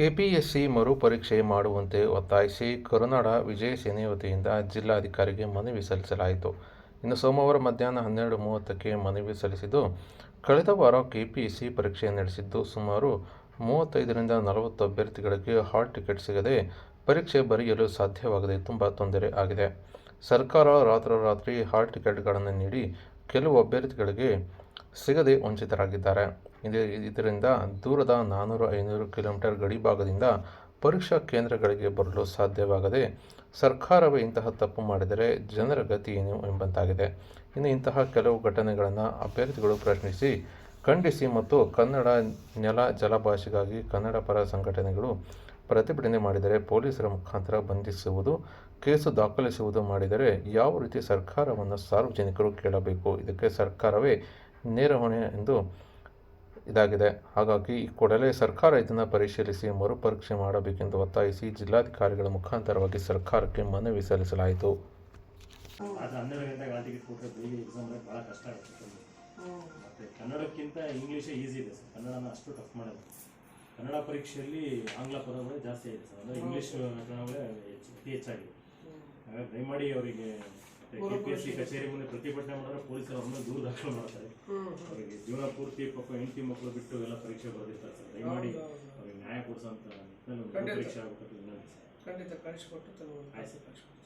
KPSC ಮರುಪರೀಕ್ಷೆ ಮಾಡುವಂತೆ ಒತ್ತಾಯಿಸಿ ಕರುನಾಡ ವಿಜಯ ಸೇನೆ ವತಿಯಿಂದ ಜಿಲ್ಲಾಧಿಕಾರಿಗೆ ಮನವಿ ಸಲ್ಲಿಸಲಾಯಿತು. ಇನ್ನು ಸೋಮವಾರ ಮಧ್ಯಾಹ್ನ ಹನ್ನೆರಡು ಮೂವತ್ತಕ್ಕೆ ಮನವಿ ಸಲ್ಲಿಸಿದ್ದು, ಕಳೆದ ವಾರ ಕೆಪಿಎಸ್ಸಿ ಪರೀಕ್ಷೆ ನಡೆಸಿದ್ದು ಸುಮಾರು ಮೂವತ್ತೈದರಿಂದ ನಲವತ್ತು ಅಭ್ಯರ್ಥಿಗಳಿಗೆ ಹಾಲ್ ಟಿಕೆಟ್ ಸಿಗದೆ ಪರೀಕ್ಷೆ ಬರೆಯಲು ಸಾಧ್ಯವಾಗದೆ ತುಂಬ ತೊಂದರೆ ಆಗಿದೆ. ಸರ್ಕಾರ ರಾತ್ರೋರಾತ್ರಿ ಹಾಲ್ ಟಿಕೆಟ್ಗಳನ್ನು ನೀಡಿ ಕೆಲವು ಅಭ್ಯರ್ಥಿಗಳಿಗೆ ಸಿಗದೆ ವಂಚಿತರಾಗಿದ್ದಾರೆ. ಇದು. ಇದರಿಂದ ದೂರದ ನಾನ್ನೂರು ಐನೂರು ಕಿಲೋಮೀಟರ್ ಗಡಿಭಾಗದಿಂದ ಪರೀಕ್ಷಾ ಕೇಂದ್ರಗಳಿಗೆ ಬರಲು ಸಾಧ್ಯವಾಗದೆ ಸರ್ಕಾರವೇ ಇಂತಹ ತಪ್ಪು ಮಾಡಿದರೆ ಜನರ ಗತಿ ಏನು ಎಂಬಂತಾಗಿದೆ. ಇನ್ನು ಇಂತಹ ಕೆಲವು ಘಟನೆಗಳನ್ನು ಅಭ್ಯರ್ಥಿಗಳು ಪ್ರಶ್ನಿಸಿ, ಖಂಡಿಸಿ ಮತ್ತು ಕನ್ನಡ ನೆಲ ಜಲಭಾಷೆಗಾಗಿ ಕನ್ನಡ ಪರ ಸಂಘಟನೆಗಳು ಪ್ರತಿಭಟನೆ ಮಾಡಿದರೆ ಪೊಲೀಸರ ಮುಖಾಂತರ ಬಂಧಿಸುವುದು, ಕೇಸು ದಾಖಲಿಸುವುದು ಮಾಡಿದರೆ ಯಾವ ರೀತಿ ಸರ್ಕಾರವನ್ನು ಸಾರ್ವಜನಿಕರು ಕೇಳಬೇಕು, ಇದಕ್ಕೆ ಸರ್ಕಾರವೇ ನೇರ ಹೊಣೆ ಎಂದು ಇದಾಗಿದೆ. ಹಾಗಾಗಿ ಕೂಡಲೇ ಸರ್ಕಾರ ಇದನ್ನು ಪರಿಶೀಲಿಸಿ ಮರುಪರೀಕ್ಷೆ ಮಾಡಬೇಕೆಂದು ಒತ್ತಾಯಿಸಿ ಜಿಲ್ಲಾಧಿಕಾರಿಗಳ ಮುಖಾಂತರವಾಗಿ ಸರ್ಕಾರಕ್ಕೆ ಮನವಿ ಸಲ್ಲಿಸಲಾಯಿತು. ಕನ್ನಡಕ್ಕಿಂತ ಇಂಗ್ಲೀಷೇ ಈಸಿ ಇದೆ ಸರ್. ಕನ್ನಡನ ಅಷ್ಟು ಟಫ್ ಮಾಡೋದು ಕನ್ನಡ ಪರೀಕ್ಷೆಯಲ್ಲಿ ಆಂಗ್ಲ ಪದಗಳೇ ಜಾಸ್ತಿ ಆಗಿದೆ ಸರ್. ಅಂದರೆ ಇಂಗ್ಲೀಷ್ ವ್ಯಾಕರಣಗಳೇ ಹೆಚ್ಚು ಅತಿ ಹೆಚ್ಚಾಗಿದೆ. ಹಾಗಾಗಿ ದಯಮಾಡಿ ಅವರಿಗೆ ಕೆ ಪಿ ಎಸ್ ಸಿ ಕಚೇರಿ ಮುಂದೆ ಪ್ರತಿಭಟನೆ ಮಾಡಿದ್ರೆ ಪೊಲೀಸರು ಅವ್ರನ್ನ ದೂರು ದಾಖಲು ಮಾಡ್ತಾರೆ. ಅವರಿಗೆ ಜೀವನ ಪೂರ್ತಿ ಪಾಪ ಹೆಂಡತಿ ಮಕ್ಕಳು ಬಿಟ್ಟು ಎಲ್ಲ ಪರೀಕ್ಷೆ ಬರೆದಿರ್ತಾರೆ ಸರ್. ದಯಮಾಡಿ ಅವ್ರಿಗೆ ನ್ಯಾಯ ಕೊಡಿಸೋ ಅಂತ ಪರೀಕ್ಷೆ ಆಗ್ಬೇಕು ಖಂಡಿತ ಕಳಿಸ್ಕೊಟ್ಟು ತಗೊಳ್ಳಿ ಆಯ್ತು. ಸರ್. ಕಳಿಸ್ಕೊಟ್ಟು